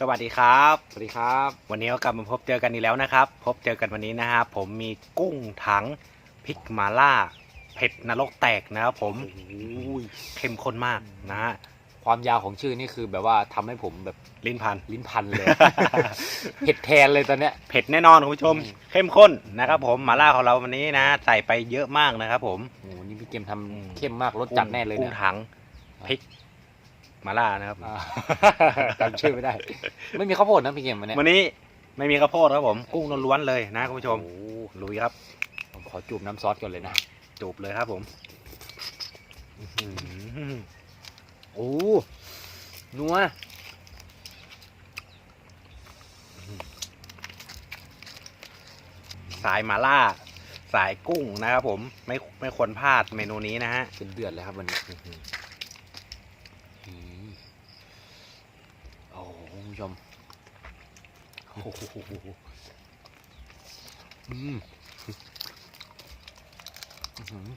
สวัสดีครับ สวัสดีครับ วันนี้ก็กลับมาพบเจอกันอีกแล้วนะครับ พบเจอกันวันนี้นะครับผมมีกุ้งถังพริกมาล่าเผ็ดนรกแตกนะครับผมอุ้ยเข้มข้นมากนะฮะความยาวของชื่อนี่คือแบบว่าทำให้ผมแบบลิ้นพันลิ้นพันเลย เผ็ดแทนเลยตอนเนี้ยเผ็ดแน่นอนคุณผู้ชมอืมเข้มข้นนะครับผมมาล่าของเราวันนี้นะ ใส่ไปเยอะมากนะครับผมโอ้โหนี่พี่เกมทำอืมเข้มมากรสจัดแน่เลยกุ้งนะถังพริก มาล่านะครับ อ่า จำชื่อไม่ได้ ไม่มีข้าวโพดนะพี่เกมวันเนี้ยวันนี้ไม่มีข้าวโพดครับผม กุ้งล้วนๆเลยนะคุณผู้ชม โอ้โหลุยครับ ผมขอจูบน้ำซอสก่อนเลยนะจูบเลยครับผมอื้อหือโอ้นัวสายมาล่า สายกุ้งนะครับผม ไม่ไม่ควรพลาดเมนูนี้นะฮะ เป็นเดือดเลยครับวันนี้อืมโอ้โหคุณ ผู้ชมโอ้โหอืมอื้อหือ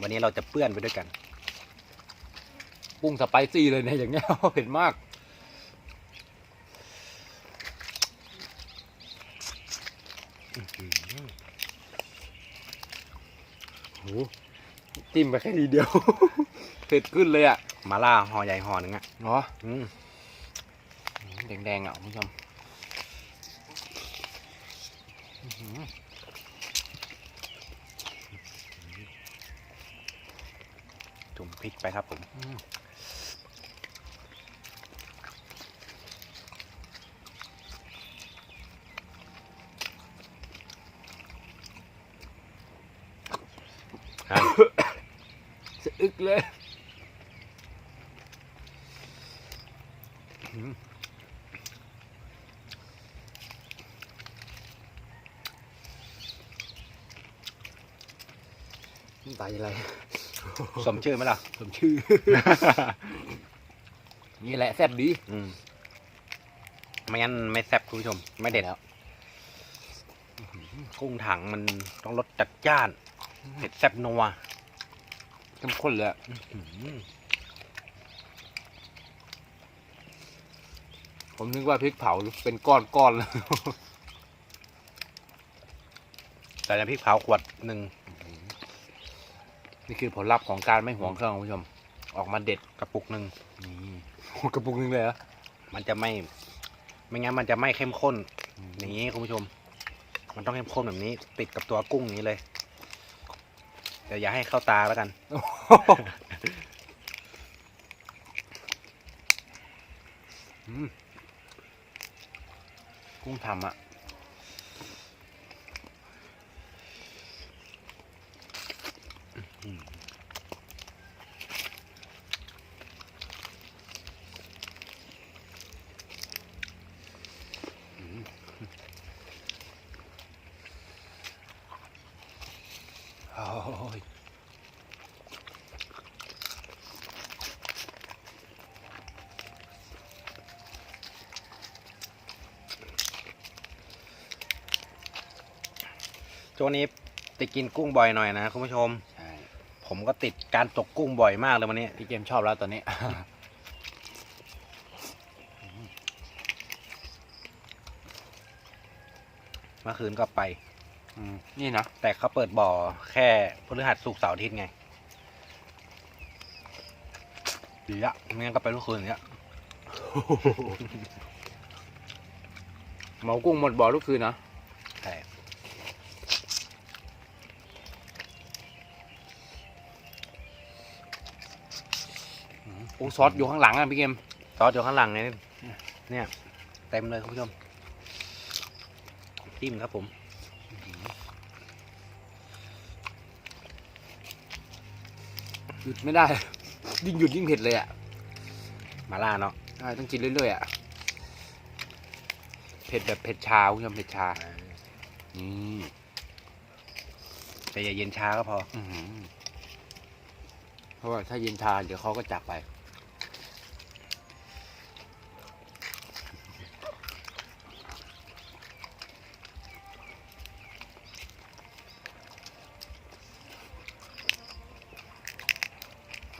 วันนี้เราจะเปื้อนไปด้วยกันกุ้งสไปซี่เลยเนี่ยอย่างเงี้ยเผ็ดมาก โหจิ้มไปแค่ทีเดียว เผ็ดขึ้นเลยอะมาล่าห่อใหญ่ห่อหนึ่งอะเหรออืม แดงๆอะคุณผู้ชมอื้อหือจุ่มพริกไปครับผมอืมครับสะอึกเลยอื้อหือ นี่ไปอะไร สมชื่อไหมล่ะผมชื่อ นี่แหละแซ่บดีอืมไม่งั้นไม่แซ่บคุณผู้ชม ไม่เด็ดแล้วกุ้งถังมันต้องรสจัดจ้านเผ็ดแซ่บนัวเข้มข้นเลยอะอืมผมนึกว่าพริกเผาเป็นก้อนก้อนๆเลยใส่น้ำพริกเผาขวดหนึ่ง นี่คือผลลัพธ์ของการไม่หวงเครื่องคุณผู้ชม ออกมาเด็ดกระปุกหนึ่งนี่กระปุกนึงเลยเหรอมันจะไม่ ไม่งั้นมันจะไม่เข้มข้น อย่างนี้คุณผู้ชม มันต้องเข้มข้นแบบนี้ ติดกับตัวกุ้งอย่างนี้เลยเดี๋ยวอย่าให้เข้าตาแล้วกันอืมกุ้งทำอะ อ้ยช่วงนี้ติดกินกุ้งบ่อยหน่อยนะคุณผู้ชม ใช่ผมก็ติดการตกกุ้งบ่อยมากเลยวันนี้ พี่เกมชอบแล้วตอนนี้ เมื่อคืนก็ไป อืมนี่นะแต่เขาเปิดบ่อแค่พฤหัสศุกร์เสาร์อาทิตย์ไงดีอะไม่งั้นก็ไปทุกคืนอย่างเงี้ย เหมากุ้งหมดบ่อทุกคืนนะใช่กุ้งซอสอยู่ข้างหลังอะพี่เกมซอสอยู่ข้างหลังไงเนี่ย เต็มเลยคุณผู้ชมจิ้มครับผม หยุดไม่ได้ ยิ่งหยุดยิ่งเผ็ดเลยอะมาล่าเนาะใช่ต้องกินเรื่อยๆอะเผ็ดแบบเผ็ดชาคุณผู้ชมเผ็ดชานี่แต่อย่าเย็นช้าก็พออื้อหือเพราะว่าถ้าเย็นชาเดี๋ยวเขาก็จากไป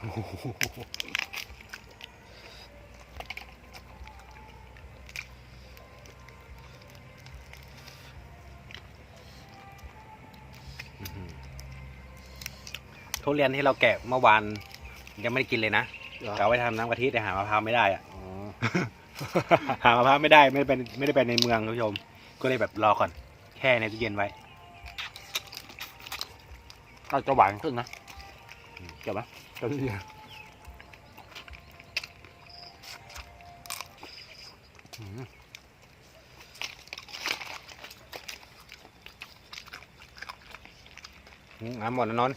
ทุเรียนที่เราแกะเมื่อวานยังไม่ได้กินเลยนะเรอกไว้ทำน้ำกะทิแต่หามะพร้าวไม่ได้อะหามะพร้าวไม่ได้ไม่ได้ไปไม่ได้ไปในเมืองคุณผู้ชม ก็เลยแบบรอก่อน แค่ในตู้เย็นไว้ก็จะหวานขึ้นนะเกี่ยวไหม กี่ยวดีอืมอืมอะหมดแล้วนนท์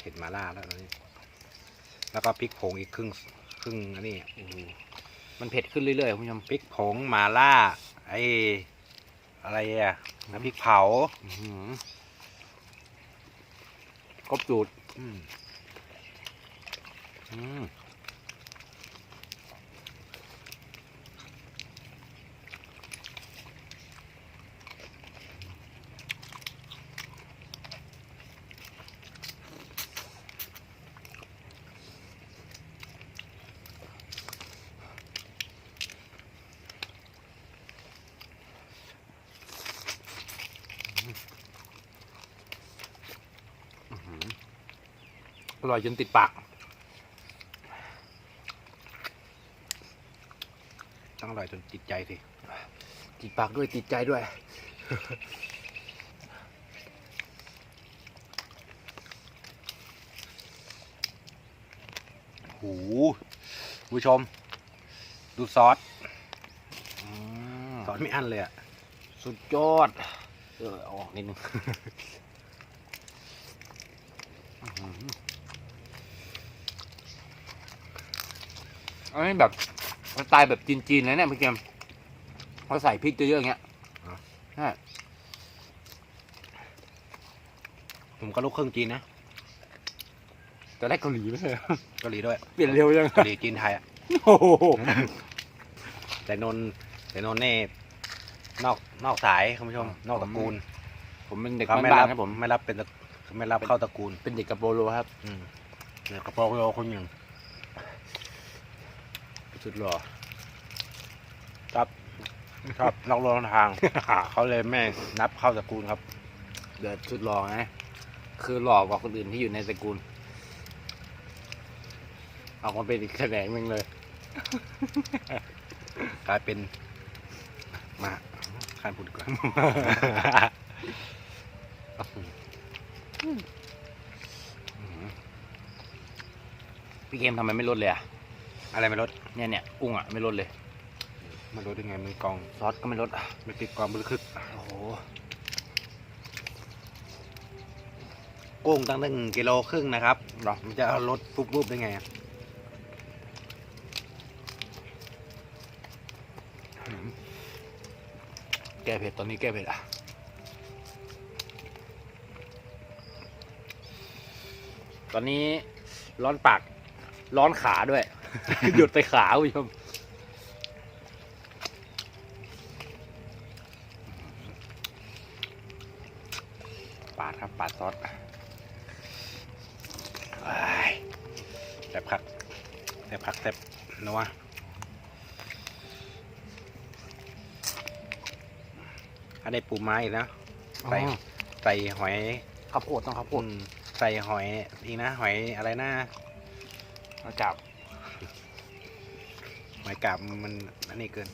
เห็ดหมาล่าแล้วตอนนี้แล้วก็พริกผงอีกครึ่งครึ่งอันนี้โอ้โหมันเผ็ดขึ้นเรื่อยๆคุณผู้ชมพริกผงหมาล่าไอ้อะไรอะ น้ำพริกเผาอื้อหือครบจูดอืมอืม อร่อยจนติดปากต้องอร่อยจนติดใจสิติดปากด้วยติดใจด้วย หูคุณผู้ชม ดูซอสอืมซอสไม่อั้นเลยอะสุดยอด เออเอาออกนิดนึง อื้อหืออันนี้แบบสไตล์แบบจีนๆเลยเนี่ยพี่เกมเขาใส่พริกเยอะๆอย่างเงี้ยใช่ผมก็ลูกครึ่งจีนนะแต่ได้เกาหลีไม่ใช่เหรอเกาหลีด้วยเปลี่ยนเร็วยังเกาหลีจีนไทยอะโอ้โหแต่นนท์แต่นนท์เน่นอกนอกสายคุณผู้ชม นอกตระกูลผมเป็นเด็กเขาไม่บ้ารันๆครับผม ไม่รับเป็นตระไม่รับเข้าตระกูลเป็นเด็กกับโบโลครับ อืมเดี๋ยวกระโปรงโลคนหนึ่ง สุดหล่อครับชอบนอกโลกนอกทาง เขาเลยไม่นับเข้าตระกูลครับ เดือดสุดหล่อไงคือหล่อกว่าคนอื่นที่อยู่ในตระกูล เอาคนเป็นอีกแขนงหนึ่งเลย กลายเป็น มาข้านพูดดีกว่าพี่เกมทำไมไม่ลดเลยอะอะไรไม่ลด เนี่ยเนี่ยกุ้งอะไม่ลดเลยไมันลดได้ไงมือกองซอสก็ไม่ลดอะไม่ติดกองบลึกึกโอ้โหกุ้งตั้งหนึ่งกิโลครึ่งนะครับหรอมันจะเอารสปุ๊บปุ๊บได้ไงอะแก้เผ็ดตอนนี้แก้เผ็ดอะตอนนี้ร้อนปาก ร้อนขาด้วย หยุดไปขาคุณผู้ชมปาดครับปาดซอสอ้ายแซ่บคักแซ่บคักแซ่บนัวอันนี้ปูไม้อีกนะใส่อ๋อใส่หอยข้าวโพดต้องข้าวโพอืดมใส่หอยอีกนะ หอยอะไรนะมาจับ หอยกาบมันอันนี้เกิน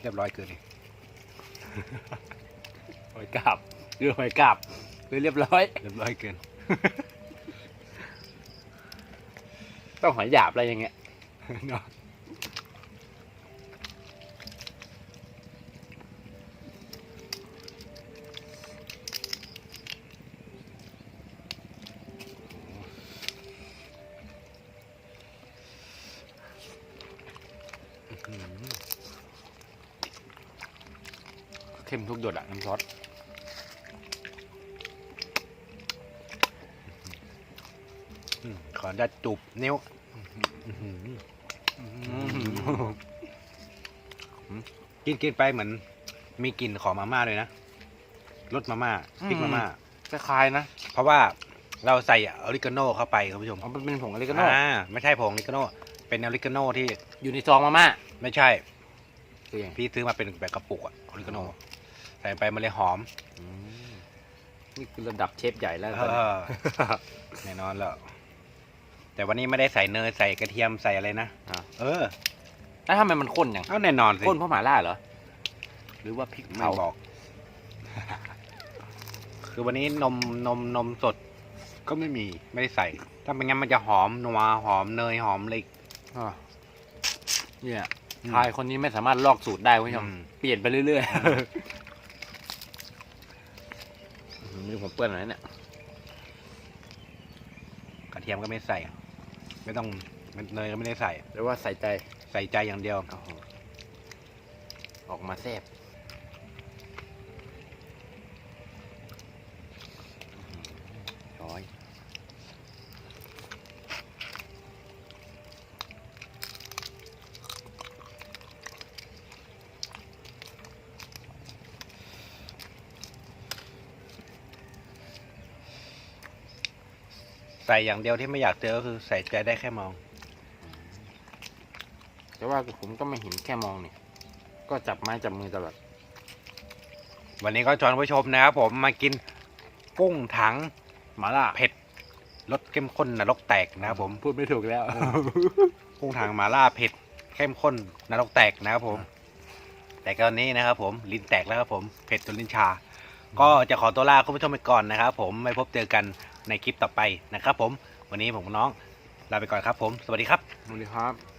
เรียบร้อยเกินนี่หอยกาบหรือหอยกาบหรือเรียบร้อย เรียบร้อยเกิน ต้องหอยหยาบอะไรอย่างเงี้ยเนาะ เข้มทุกหยดอะน้ำซอสอืมขออนุญาตจูบนิ้วอื้อหือกินกินไปเหมือน มีกลิ่นของมาม่าเลยนะรสมาม่าพริกมาม่าคล้ายๆนะ เพราะว่าเราใส่ออริกาโน่เข้าไปคุณผู้ชมอ๋อมันเป็นผงอะไรกันเนาะอ่าไม่ใช่ผงออริกาโน่เป็นออริกาโน่ที่อยู่ในซองมาม่าไม่ใช่คืออย่างพี่ซื้อมาเป็นแบบกระปุกอะออริกาโน่ ใส่ไปมันเลยหอมอืมนี่คือระดับเชฟใหญ่แล้วเอตอนนี้อแน่นอนแล้วแต่วันนี้ไม่ได้ใส่เนยใส่กระเทียมใส่อะไรนะอะเออ แล้วทำไมมันข้นอย่างเอาแน่นอนสิข้นเพราะหมาล่าเหรอ หรือว่าพริกไม่เผาบอก คือวันนี้นมนมนมสด ก็ไม่มีไม่ได้ใส่ ถ้าเป็นงั้นมันจะหอมนัวหอมเนยหอมเลยอะเนี่ยอืมชายคนนี้ไม่สามารถลอกสูตรได้คุณผู้ชมอืมเปลี่ยนไปเรื่อยๆ มือผมเปื้อนอะไรเนี่ยกระเทียมก็ไม่ใส่ ไม่ต้องเนยก็ไม่ได้ใส่หรือว่าใส่ใจใส่ใจอย่างเดียวโอ้โหออกมาแซ่บ ใส่อย่างเดียวที่ไม่อยากเจอก็คือใส่ใจได้แค่มอง แต่ว่าผมก็ไม่เห็นแค่มองนี่ก็จับไม้จับมือตลอด วันนี้ก็ชวนผู้ชมนะครับผมมากินกุ้งถังหมาล่าเผ็ดรสเข้มข้นนรกแตกนะครับผม พูดไม่ถูกแล้ว กุ้งถังหมาล่าเผ็ดเข้มข้นนรกแตกนะครับผม แต่ตอนนี้นะครับผมลิ้นแตกแล้วครับผมเผ็ดจนลิ้นชา ก็จะขอตัวลาคุณผู้ชมไปก่อนนะครับผมไม่พบเจอกัน ในคลิปต่อไปนะครับผม วันนี้ผมกับน้องลาไปก่อนครับผม สวัสดีครับ สวัสดีครับ